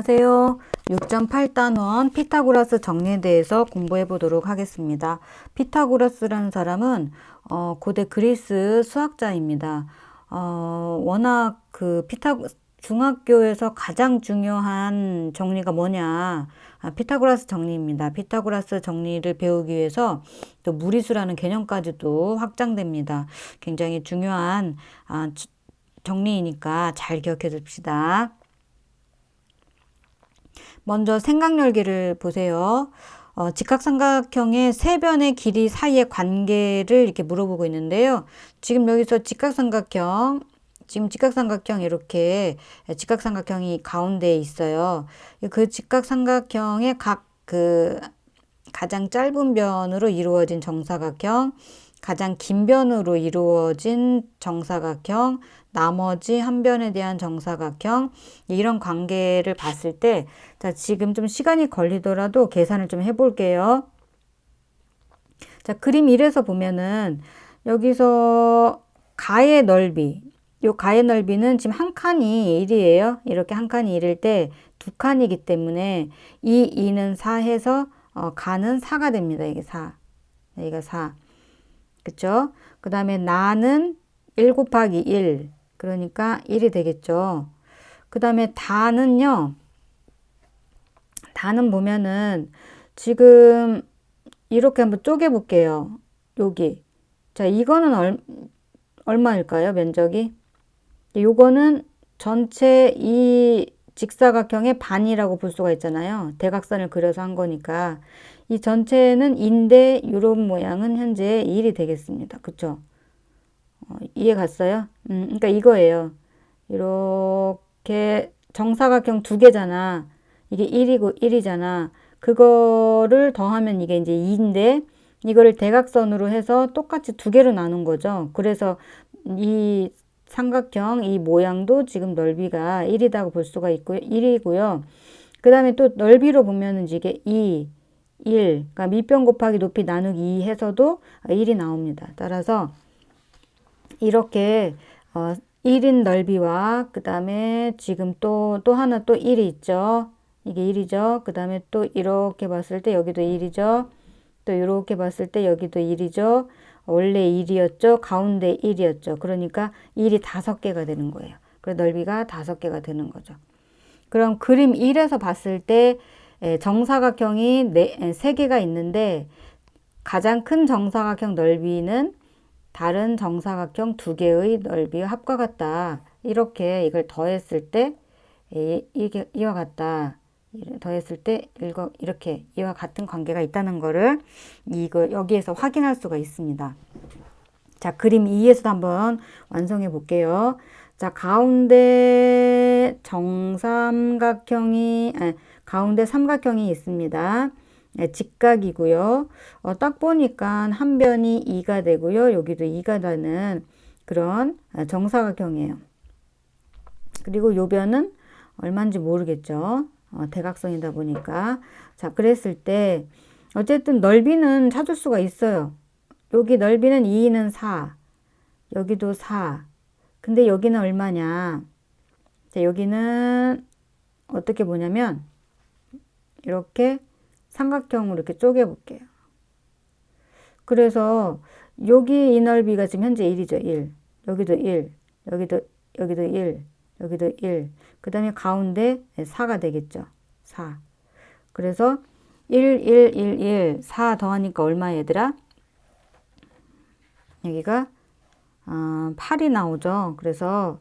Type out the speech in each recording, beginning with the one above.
안녕하세요. 6.8단원 피타고라스 정리에 대해서 공부해 보도록 하겠습니다. 피타고라스라는 사람은 어, 고대 그리스 수학자입니다. 어, 워낙 그 피타 중학교에서 가장 중요한 정리가 뭐냐? 아, 피타고라스 정리입니다. 피타고라스 정리를 배우기 위해서 또 무리수라는 개념까지도 확장됩니다. 굉장히 중요한 아, 정리이니까 잘 기억해 둡시다. 먼저 생각열기를 보세요. 어, 직각삼각형의 세 변의 길이 사이의 관계를 이렇게 물어보고 있는데요. 지금 여기서 직각삼각형, 지금 직각삼각형 이렇게 직각삼각형이 가운데에 있어요. 그 직각삼각형의 각 그 가장 짧은 변으로 이루어진 정사각형, 가장 긴 변으로 이루어진 정사각형, 나머지 한 변에 대한 정사각형 이런 관계를 봤을 때 자, 지금 좀 시간이 걸리더라도 계산을 좀 해볼게요. 자, 그림 1에서 보면은 여기서 가의 넓이 요 가의 넓이는 지금 한 칸이 1이에요. 이렇게 한 칸이 1일 때 두 칸이기 때문에 이 2는 4 해서 어, 가는 4가 됩니다. 이게 4. 여기가 4. 그쵸? 그 다음에 나는 1 곱하기 1. 그러니까 1이 되겠죠. 그 다음에 다는요. 다는 보면은 지금 이렇게 한번 쪼개 볼게요. 여기. 자, 이거는 얼, 얼마일까요? 면적이? 요거는 전체 이 직사각형의 반이라고 볼 수가 있잖아요. 대각선을 그려서 한 거니까. 이 전체는 인데 유럽 모양은 현재 1이 되겠습니다. 그쵸? 어, 이해 갔어요? 음, 그러니까 이거예요. 이렇게 정사각형 두 개잖아. 이게 1이고 1이잖아. 그거를 더하면 이게 이제 2인데 이거를 대각선으로 해서 똑같이 두 개로 나눈 거죠. 그래서 이 삼각형 이 모양도 지금 넓이가 1이라고 볼 수가 있고요. 1이고요. 그 다음에 또 넓이로 보면은 이게 2, 1, 그러니까 밑변 곱하기 높이 나누기 2 해서도 1이 나옵니다. 따라서 이렇게 어, 1인 넓이와 그 다음에 지금 또, 또 하나 또 1이 있죠. 이게 1이죠. 그 다음에 또 이렇게 봤을 때 여기도 1이죠. 또 이렇게 봤을 때 여기도 1이죠. 원래 1이었죠. 가운데 1이었죠. 그러니까 1이 5개가 되는 거예요. 그 넓이가 5개가 되는 거죠. 그럼 그림 1에서 봤을 때 정사각형이 3개가 있는데 가장 큰 정사각형 넓이는 다른 정사각형 두 개의 넓이의 합과 같다. 이렇게 이걸 더했을 때 이게 이와 같다. 더했을 때 이렇게 이와 같은 관계가 있다는 것을 이거 여기에서 확인할 수가 있습니다. 자, 그림 2에서도 한번 완성해 볼게요. 자, 가운데 정삼각형이 아, 가운데 삼각형이 있습니다. 네, 직각이고요. 어, 딱 보니까 한 변이 2가 되고요. 여기도 2가 되는 그런 아, 정사각형이에요. 그리고 요 변은 얼마인지 모르겠죠. 어, 대각선이다 보니까. 자, 그랬을 때 어쨌든 넓이는 찾을 수가 있어요. 여기 넓이는 2는 4. 여기도 4. 근데 여기는 얼마냐? 자, 여기는 어떻게 보냐면 이렇게 삼각형으로 이렇게 쪼개 볼게요. 그래서 여기 이 넓이가 지금 현재 1이죠. 1. 여기도 1. 여기도 여기도 1. 여기도 1. 그 다음에 가운데 4가 되겠죠. 4. 그래서 1, 1, 1, 1, 4 더하니까 얼마 얘들아? 여기가 어, 8이 나오죠. 그래서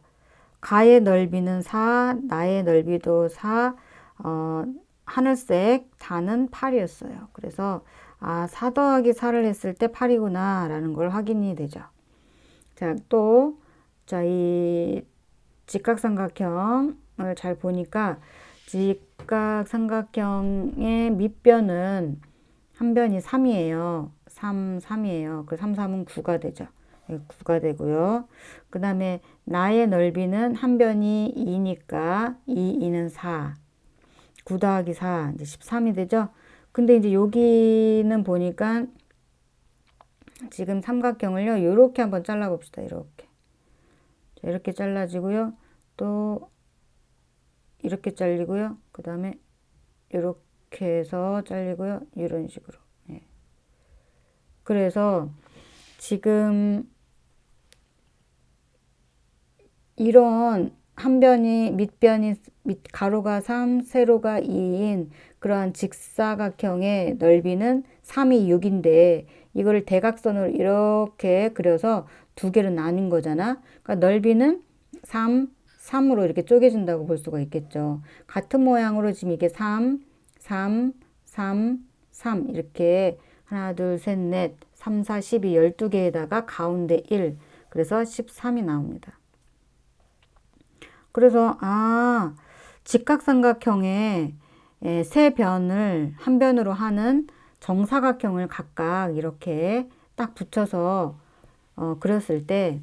가의 넓이는 4, 나의 넓이도 4, 어, 하늘색 단은 8이었어요. 그래서 아, 4 더하기 4를 했을 때 8이구나 라는 걸 확인이 되죠. 자, 또, 자, 이 직각삼각형을 잘 보니까 직각삼각형의 밑변은 한 변이 3이에요. 3, 3이에요. 그 3, 3은 9가 되죠. 9가 되고요. 그 다음에 나의 넓이는 한 변이 2니까 2, 2는 4. 9 더하기 4, 이제 13이 되죠? 근데 이제 여기는 보니까 지금 삼각형을요, 요렇게 한번 잘라 봅시다. 이렇게. 이렇게 잘라지고요. 또, 이렇게 잘리고요. 그 다음에 이렇게 해서 잘리고요. 이런 식으로. 예. 그래서 지금 이런 한 변이 밑변이 밑 가로가 3, 세로가 2인 그러한 직사각형의 넓이는 3이 6인데 이거를 대각선으로 이렇게 그려서 두 개로 나뉜 거잖아. 그러니까 넓이는 3, 3으로 이렇게 쪼개진다고 볼 수가 있겠죠. 같은 모양으로 지금 이게 3, 3, 3, 3 이렇게 하나, 둘, 셋, 넷, 3, 4, 12, 12개에다가 가운데 1 그래서 13이 나옵니다. 그래서 아 직각삼각형의 예, 세 변을 한 변으로 하는 정사각형을 각각 이렇게 딱 붙여서 어, 그렸을 때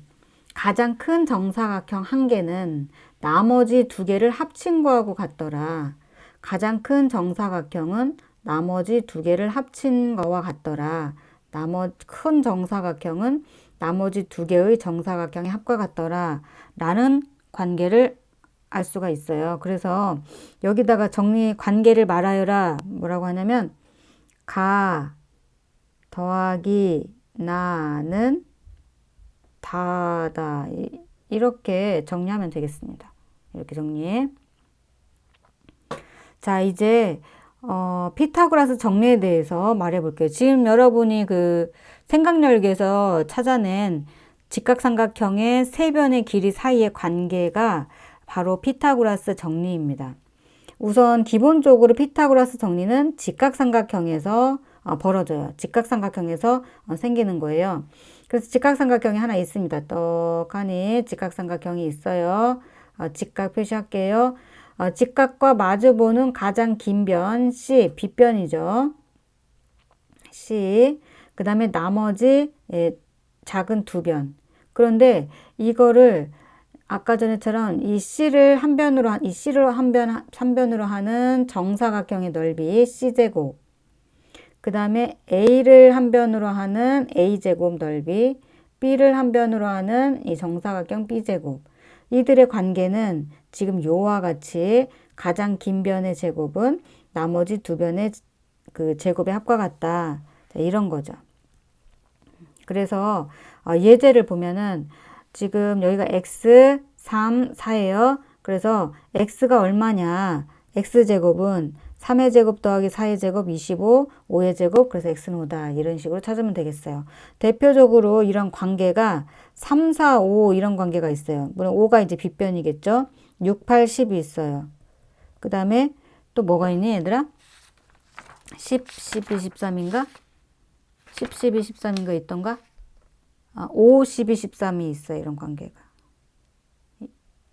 가장 큰 정사각형 한 개는 나머지 두 개를 합친 거하고 같더라. 가장 큰 정사각형은 나머지 두 개를 합친 거와 같더라. 나머 큰 정사각형은 나머지 두 개의 정사각형의 합과 같더라. 라는 관계를 알 수가 있어요. 그래서 여기다가 정리 관계를 말하여라 뭐라고 하냐면 가 더하기 나는 다다 이렇게 정리하면 되겠습니다. 이렇게 정리해. 자 이제 어, 피타고라스 정리에 대해서 말해 볼게요. 지금 여러분이 그 생각열기에서 찾아낸 직각삼각형의 세 변의 길이 사이의 관계가 바로 피타고라스 정리입니다. 우선 기본적으로 피타고라스 정리는 직각삼각형에서 어, 벌어져요. 직각삼각형에서 어, 생기는 거예요. 그래서 직각삼각형이 하나 있습니다. 떡하니 직각삼각형이 있어요. 어, 직각 표시할게요. 직각과 마주보는 가장 긴 변 C, 빗변이죠. C. 그 다음에 나머지 예, 작은 두 변. 그런데 이거를 아까 전에처럼 이 C를 한 변으로 이 C를 한 변, 3변으로 하는 정사각형의 넓이 C제곱. 그 다음에 A를 한 변으로 하는 A제곱 넓이, B를 한 변으로 하는 이 정사각형 B제곱. 이들의 관계는 지금 요와 같이 가장 긴 변의 제곱은 나머지 두 변의 그 제곱의 합과 같다. 자, 이런 거죠. 그래서 어, 예제를 보면은 지금 여기가 x 3, 4예요. 그래서 x가 얼마냐? x제곱은 3의 제곱 더하기 4의 제곱 25, 5의 제곱 그래서 x는 5다. 이런 식으로 찾으면 되겠어요. 대표적으로 이런 관계가 3, 4, 5 이런 관계가 있어요. 물론 5가 이제 빗변이겠죠. 6, 8, 10이 있어요. 그 다음에 또 뭐가 있니 얘들아? 10, 12, 13인가? 10, 12, 13인가 있던가? 아, 5, 12, 13이 있어요. 이런 관계가.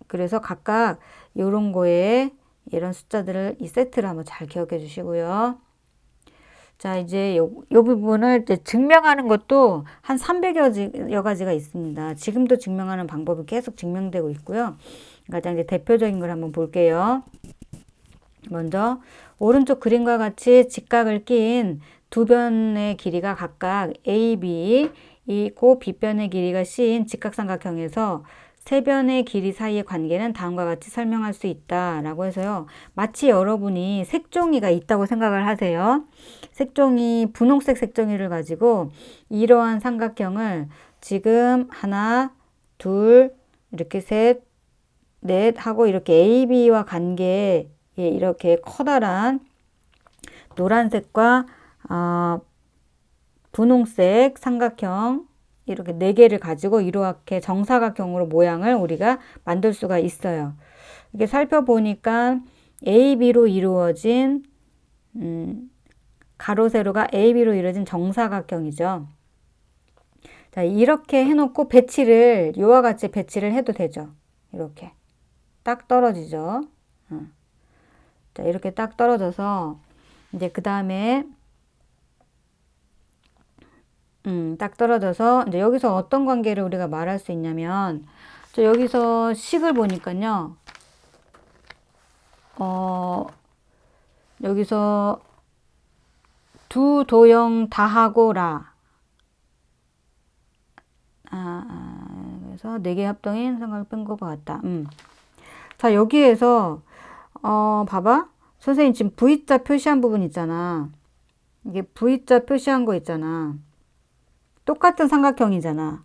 그래서 각각 이런 거에 이런 숫자들을 이 세트를 한번 잘 기억해 주시고요. 자, 이제 요, 요 부분을 이제 증명하는 것도 한 300여 가지가 있습니다. 지금도 증명하는 방법이 계속 증명되고 있고요. 가장 이제 대표적인 걸 한번 볼게요. 먼저 오른쪽 그림과 같이 직각을 낀 두 변의 길이가 각각 AB, 이 고 빗변의 길이가 C인 직각삼각형에서 세 변의 길이 사이의 관계는 다음과 같이 설명할 수 있다라고 해서요. 마치 여러분이 색종이가 있다고 생각을 하세요. 색종이 분홍색 색종이를 가지고 이러한 삼각형을 지금 하나, 둘, 이렇게 셋, 넷 하고 이렇게 AB와 관계에 이렇게 커다란 노란색과 어, 분홍색 삼각형 이렇게 네 개를 가지고 이렇게 정사각형으로 모양을 우리가 만들 수가 있어요. 이게 살펴보니까 AB로 이루어진 음, 가로 세로가 AB로 이루어진 정사각형이죠. 자, 이렇게 해놓고 배치를 이와 같이 배치를 해도 되죠. 이렇게 딱 떨어지죠. 어. 자, 이렇게 딱 떨어져서 이제 그 다음에 음, 딱 떨어져서 이제 여기서 어떤 관계를 우리가 말할 수 있냐면 저 여기서 식을 보니까요. 어, 여기서 두 도형 다 하고 라. 아, 아 그래서 네 개 합동인 삼각을 뺀것 같다. 음. 자, 여기에서 어, 봐봐. 선생님 지금 V자 표시한 부분 있잖아. 이게 V자 표시한 거 있잖아. 똑같은 삼각형이잖아.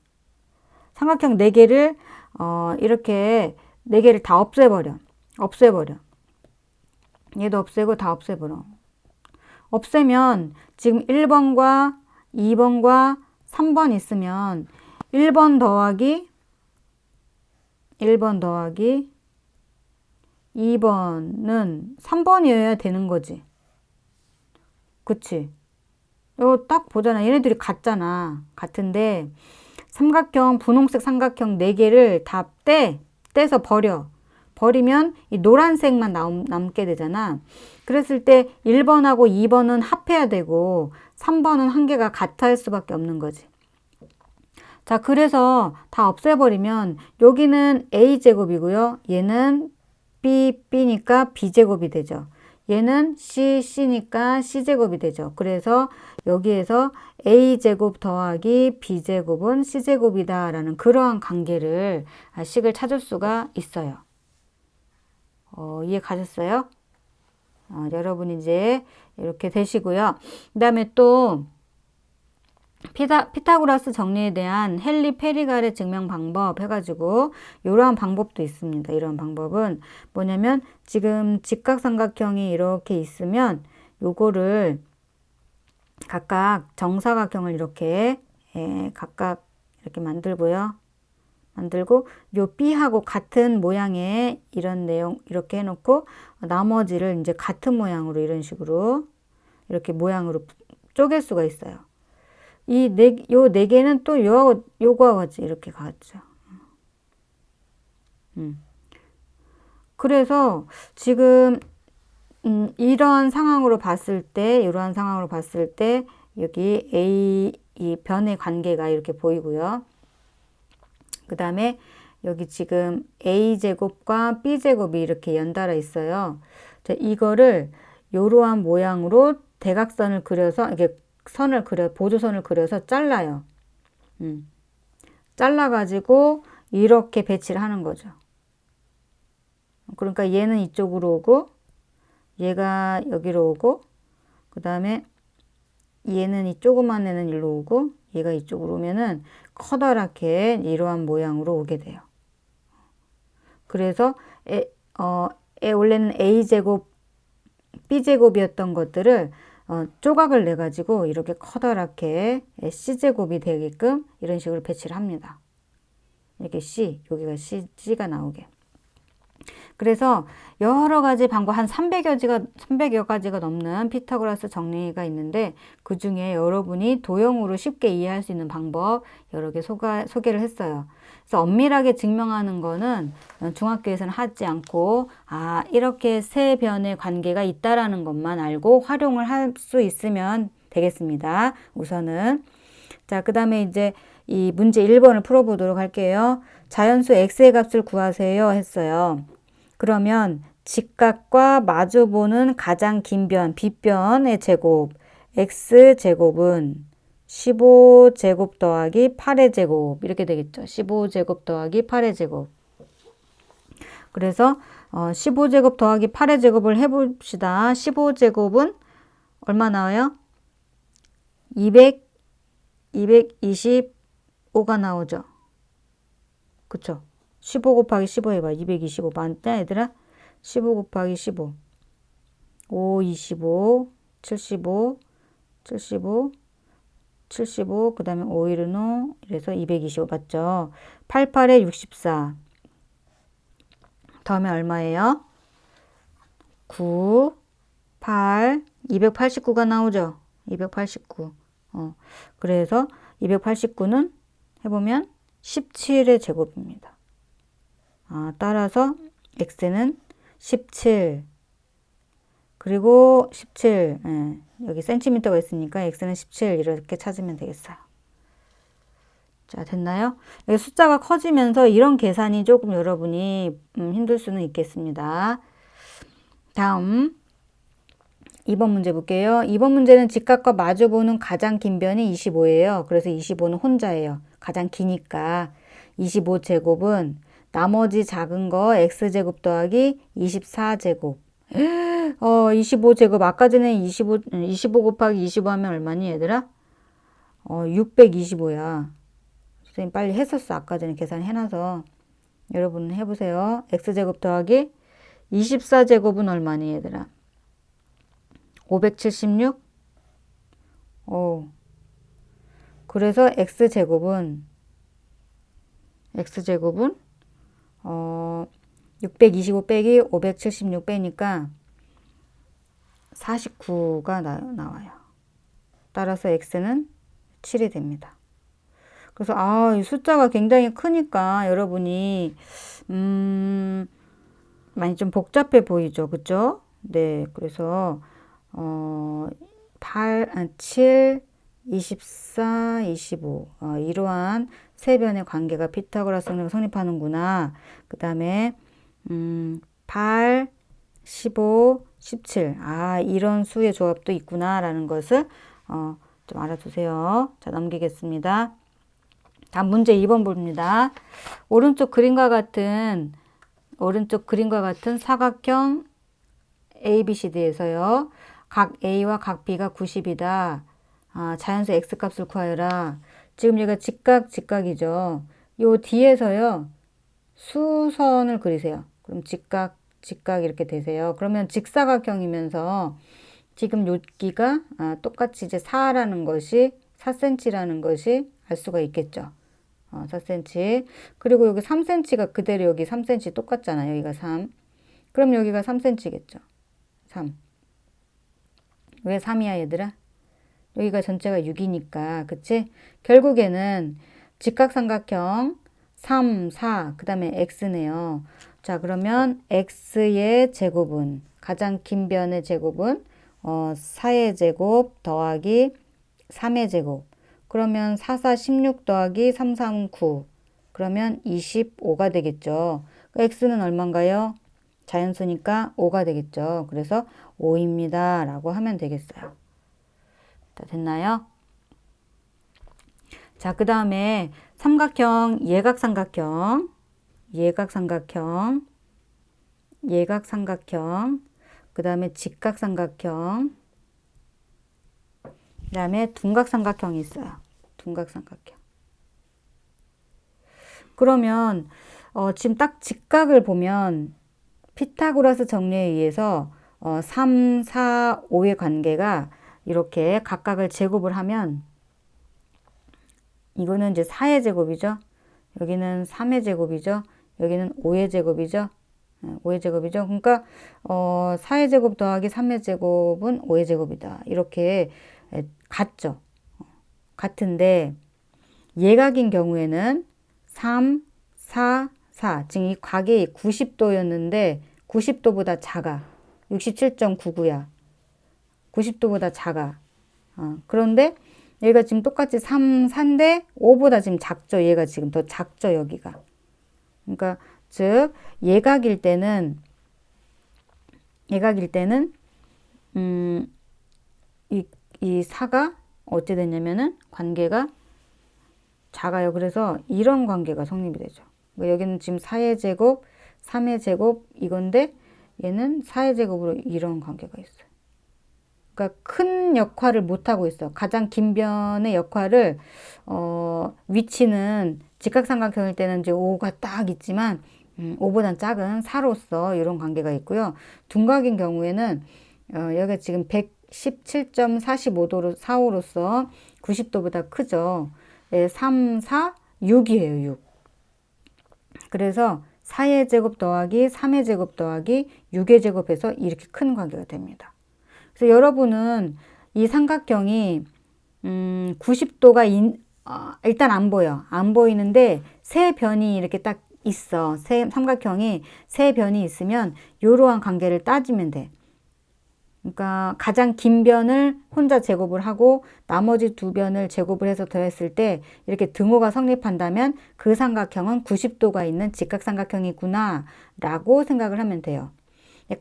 삼각형 4개를 어, 이렇게 4개를 다 없애버려. 없애버려. 얘도 없애고 다 없애버려. 없애면 지금 1번과 2번과 3번 있으면 1번 더하기 1번 더하기 2번은 3번이어야 되는 거지. 그치? 이거 딱 보잖아. 얘네들이 같잖아. 같은데 삼각형, 분홍색 삼각형 4개를 다 떼, 떼서 버려. 버리면 이 노란색만 남, 남게 되잖아. 그랬을 때 1번하고 2번은 합해야 되고 3번은 한 개가 같아야 수밖에 없는 거지. 자, 그래서 다 없애버리면 여기는 a제곱이고요. 얘는 b, b니까 b제곱이 되죠. 얘는 c, c니까 c제곱이 되죠. 그래서 여기에서 a제곱 더하기 b제곱은 c제곱이다 라는 그러한 관계를 아, 식을 찾을 수가 있어요. 어, 이해 가셨어요? 어, 여러분 이제 이렇게 되시고요. 그 다음에 또 피타, 피타고라스 정리에 대한 헨리 페리갈의 증명 방법 해가지고 이러한 방법도 있습니다. 이런 방법은 뭐냐면 지금 직각삼각형이 이렇게 있으면 요거를 각각 정사각형을 이렇게 예, 각각 이렇게 만들고요. 만들고 요 B하고 같은 모양의 이런 내용 이렇게 해놓고 나머지를 이제 같은 모양으로 이런 식으로 이렇게 모양으로 쪼갤 수가 있어요. 이 네, 요 네 개는 또 요, 요거와 같이 이렇게 가죠. 음. 그래서 지금, 음, 이런 상황으로 봤을 때, 이러한 상황으로 봤을 때, 여기 A, 이 변의 관계가 이렇게 보이고요. 그 다음에 여기 지금 A제곱과 B제곱이 이렇게 연달아 있어요. 자, 이거를 이러한 모양으로 대각선을 그려서, 이게 선을 그려, 보조선을 그려서 잘라요. 음. 잘라가지고 이렇게 배치를 하는 거죠. 그러니까 얘는 이쪽으로 오고, 얘가 여기로 오고, 그 다음에 얘는 이 조그만 애는 일로 오고, 얘가 이쪽으로 오면은 커다랗게 이러한 모양으로 오게 돼요. 그래서 에, 어, 에 원래는 a제곱, b제곱이었던 것들을 어, 조각을 내 가지고 이렇게 커다랗게 c제곱이 되게끔 이런 식으로 배치를 합니다. 이렇게 c, 여기가 c, c가 나오게. 그래서 여러 가지 방법 한 300여 가지가 300여 가지가 넘는 피타고라스 정리가 있는데 그 중에 여러분이 도형으로 쉽게 이해할 수 있는 방법 여러 개 소가, 소개를 했어요. 그래서 엄밀하게 증명하는 거는 중학교에서는 하지 않고 아 이렇게 세 변의 관계가 있다라는 것만 알고 활용을 할 수 있으면 되겠습니다. 우선은 자 그 다음에 이제 이 문제 1번을 풀어보도록 할게요. 자연수 x의 값을 구하세요 했어요. 그러면 직각과 마주보는 가장 긴 변, 빗변의 제곱, x제곱은 15제곱 더하기 8의 제곱 이렇게 되겠죠. 15제곱 더하기 8의 제곱. 그래서 어, 15제곱 더하기 8의 제곱을 해봅시다. 15제곱은 얼마 나와요? 200, 225가 나오죠. 그쵸? 15 곱하기 15 해봐. 225 맞냐 얘들아? 15 곱하기 15 5, 25, 75, 75, 75, 그 다음에 5일은 5, 이래서 225 맞죠? 88에 64 다음에 얼마예요? 9, 8, 289가 나오죠? 289 어, 그래서 289는 해보면 17의 제곱입니다. 아, 따라서 x는 17 그리고 17 예, 여기 센티미터가 있으니까 x는 17 이렇게 찾으면 되겠어요. 자 됐나요? 숫자가 커지면서 이런 계산이 조금 여러분이 음, 힘들 수는 있겠습니다. 다음 2번 문제 볼게요. 2번 문제는 직각과 마주보는 가장 긴 변이 25예요. 그래서 25는 혼자예요. 가장 기니까 25제곱은 나머지 작은 거 x제곱 더하기 24제곱 어, 25제곱. 아까 전에 25, 25 곱하기 25 하면 얼마니, 얘들아? 어, 625야. 선생님 빨리 했었어. 아까 전에 계산해놔서. 여러분 해보세요. x제곱 더하기 24제곱은 얼마니, 얘들아? 576? 오. 그래서 x제곱은, x제곱은, 어, 625 빼기 576 빼니까 49가 나, 나와요. 따라서 x는 7이 됩니다. 그래서 아, 이 숫자가 굉장히 크니까 여러분이 음, 많이 좀 복잡해 보이죠. 그죠? 네. 그래서 어, 8, 아, 7, 24, 25 어, 이러한 세 변의 관계가 피타고라스 정리가 성립하는구나. 그 다음에 음, 8, 15, 17. 아, 이런 수의 조합도 있구나라는 것을 어, 좀 알아두세요. 자, 넘기겠습니다. 다음 문제 2번 봅니다. 오른쪽 그림과 같은 오른쪽 그림과 같은 사각형 ABCD에서요. 각 A와 각 B가 90이다. 아, 자연수 X값을 구하여라. 지금 얘가 직각, 직각이죠. 요 뒤에서요. 수선을 그리세요. 그럼 직각, 직각 이렇게 되세요. 그러면 직사각형이면서 지금 여기가 아, 똑같이 이제 4라는 것이 4cm라는 것이 알 수가 있겠죠. 어, 4cm. 그리고 여기 3cm가 그대로 여기 3cm 똑같잖아요. 여기가 3. 그럼 여기가 3cm겠죠. 3. 왜 3이야, 얘들아? 여기가 전체가 6이니까, 그치? 결국에는 직각삼각형 3, 4, 그 다음에 x네요. 자, 그러면 x의 제곱은, 가장 긴 변의 제곱은, 어, 4의 제곱 더하기 3의 제곱. 그러면 4, 4, 16 더하기 3, 3, 9. 그러면 25가 되겠죠. x는 얼마인가요? 자연수니까 5가 되겠죠. 그래서 5입니다. 라고 하면 되겠어요. 다 됐나요? 자, 그 다음에 삼각형, 예각삼각형, 예각삼각형, 예각삼각형, 그 다음에 직각삼각형, 그 다음에 둔각삼각형이 있어요. 둔각삼각형. 그러면 어, 지금 딱 직각을 보면 피타고라스 정리에 의해서 어, 3, 4, 5의 관계가 이렇게 각각을 제곱을 하면 이거는 이제 4의 제곱이죠. 여기는 3의 제곱이죠. 여기는 5의 제곱이죠. 5의 제곱이죠. 그러니까 어, 4의 제곱 더하기 3의 제곱은 5의 제곱이다. 이렇게 같죠. 같은데 예각인 경우에는 3, 4, 4. 지금 이 각이 90도였는데 90도보다 작아. 67.99야. 90도보다 작아. 어, 그런데 얘가 지금 똑같이 3, 4인데 5보다 지금 작죠. 얘가 지금 더 작죠. 여기가. 그러니까 즉 예각일 때는 예각일 때는 음, 이, 이 사가 어찌 됐냐면은 관계가 작아요. 그래서 이런 관계가 성립이 되죠. 그러니까 여기는 지금 4의 제곱, 3의 제곱 이건데 얘는 4의 제곱으로 이런 관계가 있어요. 그러니까 큰 역할을 못 하고 있어. 가장 긴 변의 역할을 어, 위치는 직각삼각형일 때는 이제 5가 딱 있지만 음, 5보단 작은 4로서 이런 관계가 있고요. 둔각인 경우에는 어, 여기가 지금 117.45도로 4호로서 90도보다 크죠. 예, 3, 4, 6이에요. 6. 그래서 4의 제곱 더하기 3의 제곱 더하기 6의 제곱해서 이렇게 큰 관계가 됩니다. 그래서 여러분은 이 삼각형이 음, 90도가 인, 어, 일단 안 보여. 안 보이는데 세 변이 이렇게 딱 있어. 세, 삼각형이 세 변이 있으면 이러한 관계를 따지면 돼. 그러니까 가장 긴 변을 혼자 제곱을 하고 나머지 두 변을 제곱을 해서 더했을 때 이렇게 등호가 성립한다면 그 삼각형은 90도가 있는 직각삼각형이구나 라고 생각을 하면 돼요.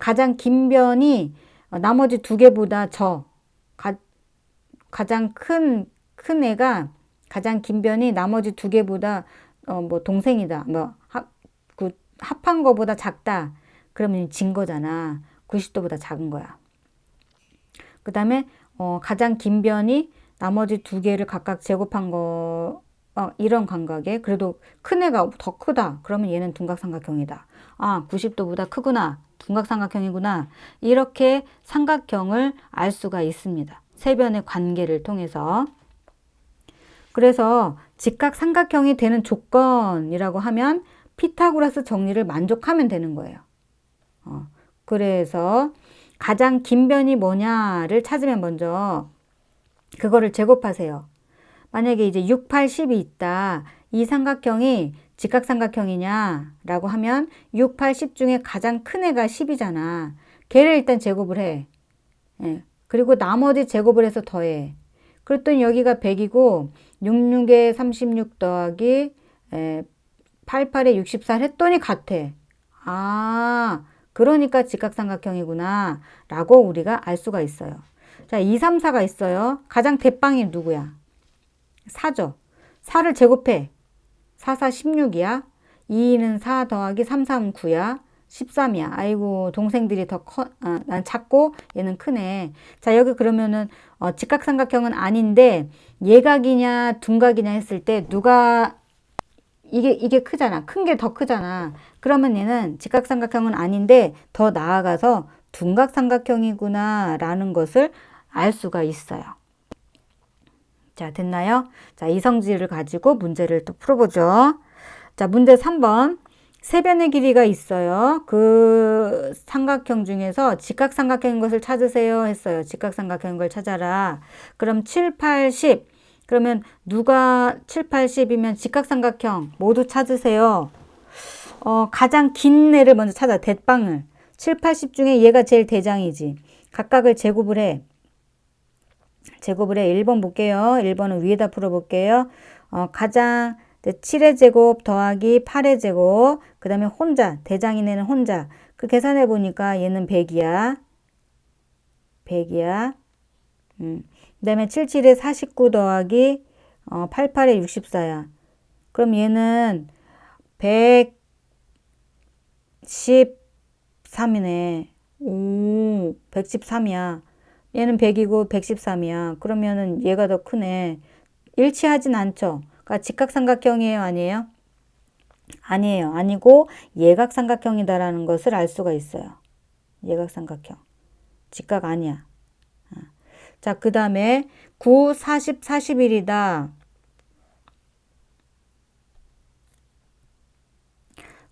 가장 긴 변이 나머지 두 개보다 저 가, 가장 큰, 큰 애가 가장 긴 변이 나머지 두 개보다 어, 뭐 동생이다. 뭐 합, 그 합한 거보다 작다. 그러면 진 거잖아. 90도보다 작은 거야. 그 다음에 어, 가장 긴 변이 나머지 두 개를 각각 제곱한 거 어, 이런 감각에 그래도 큰 애가 더 크다. 그러면 얘는 둔각삼각형이다. 아 90도보다 크구나. 둔각삼각형이구나. 이렇게 삼각형을 알 수가 있습니다. 세 변의 관계를 통해서. 그래서 직각 삼각형이 되는 조건이라고 하면 피타고라스 정리를 만족하면 되는 거예요. 어, 그래서 가장 긴 변이 뭐냐를 찾으면 먼저 그거를 제곱하세요. 만약에 이제 6, 8, 10이 있다. 이 삼각형이 직각삼각형이냐? 라고 하면 6, 8, 10 중에 가장 큰 애가 10이잖아. 걔를 일단 제곱을 해. 예. 그리고 나머지 제곱을 해서 더해. 그랬더니 여기가 100이고 6, 6에 36 더하기 에, 8, 8에 64 했더니 같아. 아, 그러니까 직각삼각형이구나. 라고 우리가 알 수가 있어요. 자, 2, 3, 4가 있어요. 가장 대빵이 누구야? 4죠. 4를 제곱해. 4, 4, 16이야. 2는 4 더하기 3, 3, 9야. 13이야. 아이고, 동생들이 더 커, 아, 난 작고 얘는 크네. 자, 여기 그러면은, 어, 직각삼각형은 아닌데, 예각이냐, 둔각이냐 했을 때, 누가, 이게, 이게 크잖아. 큰 게 더 크잖아. 그러면 얘는 직각삼각형은 아닌데, 더 나아가서 둔각삼각형이구나, 라는 것을 알 수가 있어요. 자, 됐나요? 자, 이성질을 가지고 문제를 또 풀어보죠. 자, 문제 3번. 세변의 길이가 있어요. 그 삼각형 중에서 직각삼각형인 것을 찾으세요 했어요. 직각삼각형인 걸 찾아라. 그럼 7, 8, 10. 그러면 누가 7, 8, 10이면 직각삼각형 모두 찾으세요. 어, 가장 긴 애를 먼저 찾아. 대빵을. 7, 8, 10 중에 얘가 제일 대장이지. 각각을 제곱을 해. 제곱을 해. 1번 볼게요. 1번은 위에다 풀어볼게요. 어, 가장 7의 제곱 더하기 8의 제곱 그 다음에 혼자 대장이네는 혼자. 그 계산해 보니까 얘는 100이야. 100이야. 음. 그 다음에 7, 7에 49 더하기 어, 8, 8에 64야. 그럼 얘는 113이네. 오 113이야. 얘는 100이고 113이야. 그러면은 얘가 더 크네. 일치하진 않죠 그러니까 직각삼각형이에요, 아니에요? 아니에요. 아니고 예각삼각형이다라는 것을 알 수가 있어요. 예각삼각형. 직각 아니야. 어. 자, 그 다음에 9, 40, 41이다.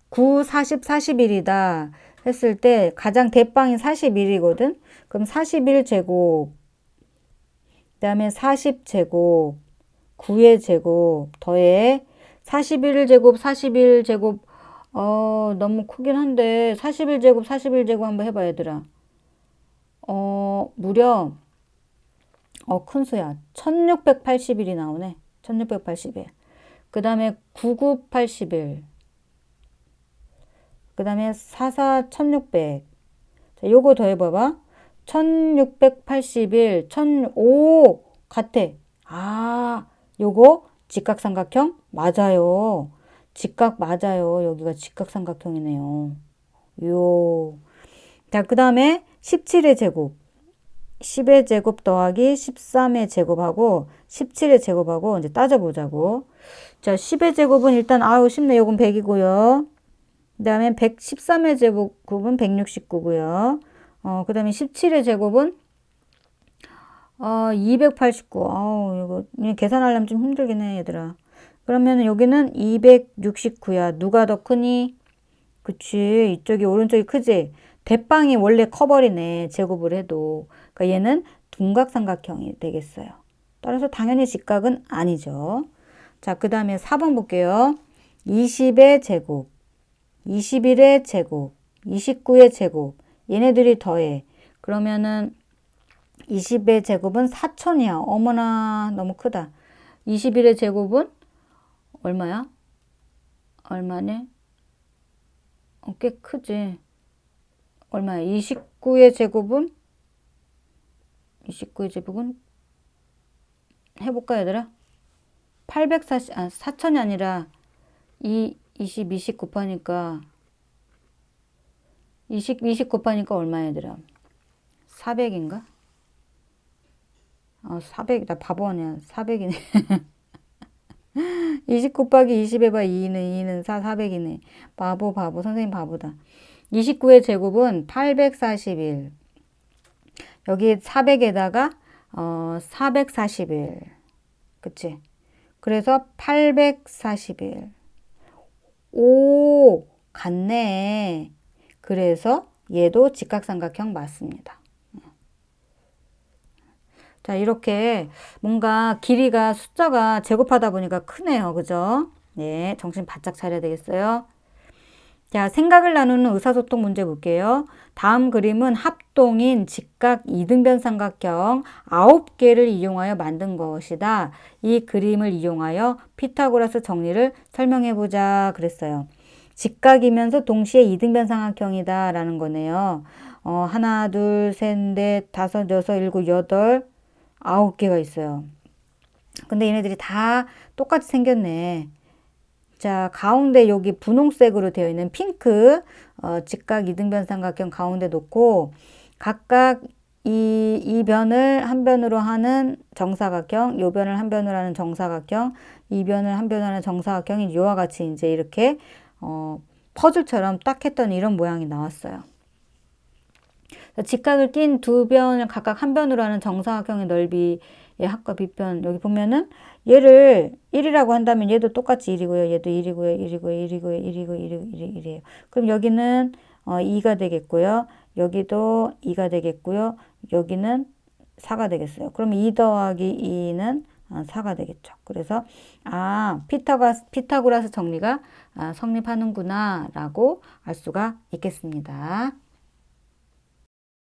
9, 40, 41이다. 했을 때 가장 대빵이 41이거든? 그럼 41제곱, 그 다음에 40제곱, 9의 제곱 더해 41제곱 41제곱 어 너무 크긴 한데 41제곱 41제곱 한번 해봐 얘들아 어 무려 어 큰 수야 1681이 나오네 1681. 그 다음에 9981. 그 다음에 44 1600. 자, 요거 더해봐봐. 1681, 1005 같아. 아, 요거 직각삼각형 맞아요. 직각 맞아요. 여기가 직각삼각형이네요. 요. 자, 그 다음에 17의 제곱. 10의 제곱 더하기 13의 제곱하고 17의 제곱하고 이제 따져보자고. 자, 10의 제곱은 일단 아유 쉽네. 요건 100이고요. 그 다음에 113의 제곱은 169고요. 어, 그 다음에 17의 제곱은 아, 289. 아우, 이거 계산하려면 좀 힘들긴 해, 얘들아. 그러면 여기는 269야. 누가 더 크니? 그치. 이쪽이 오른쪽이 크지? 대빵이 원래 커버리네. 제곱을 해도. 그러니까 얘는 둔각삼각형이 되겠어요. 따라서 당연히 직각은 아니죠. 자, 그 다음에 4번 볼게요. 20의 제곱, 21의 제곱, 29의 제곱. 얘네들이 더해. 그러면은 20의 제곱은 4천이야. 어머나 너무 크다. 21의 제곱은 얼마야? 얼마네? 어, 꽤 크지. 얼마야? 29의 제곱은 29의 제곱은 해볼까 얘들아? 840, 아, 4천이 아니라 2, 20, 20 곱하니까 20, 20 곱하니까 얼마 얘들아? 400인가? 어, 400, 나 바보 아니야. 400이네. 20 곱하기 20 해봐. 2는, 2는 4, 400이네. 바보, 바보. 선생님 바보다. 29의 제곱은 841. 여기 400에다가, 어, 441. 그치? 그래서 841. 오, 같네. 그래서 얘도 직각삼각형 맞습니다. 자, 이렇게 뭔가 길이가 숫자가 제곱하다 보니까 크네요. 그죠? 네, 정신 바짝 차려야 되겠어요. 자, 생각을 나누는 의사소통 문제 볼게요. 다음 그림은 합동인 직각 이등변 삼각형 9개를 이용하여 만든 것이다. 이 그림을 이용하여 피타고라스 정리를 설명해 보자 그랬어요. 직각이면서 동시에 이등변 삼각형이다 라는 거네요. 어, 하나, 둘, 셋, 넷, 다섯, 여섯, 일곱, 여덟, 아홉 개가 있어요. 근데 얘네들이 다 똑같이 생겼네. 자, 가운데 여기 분홍색으로 되어 있는 핑크 어, 직각 이등변 삼각형 가운데 놓고 각각 이, 이 변을 한 변으로 하는 정사각형, 요 변을 한 변으로 하는 정사각형, 이 변을 한 변으로 하는 정사각형이 이와 같이 이제 이렇게 어, 퍼즐처럼 딱 했더니 이런 모양이 나왔어요. 직각을 낀 두 변을 각각 한 변으로 하는 정사각형의 넓이의 합과 빗변 여기 보면은 얘를 1이라고 한다면 얘도 똑같이 1이고요. 얘도 1이고요. 1이고요. 1이고요. 1이고 1이고 1이고 1이에요. 그럼 여기는 어, 2가 되겠고요. 여기도 2가 되겠고요. 여기는 4가 되겠어요. 그럼 2 더하기 2는 4가 되겠죠. 그래서 아 피타고라스, 피타고라스 정리가 아, 성립하는구나 라고 알 수가 있겠습니다.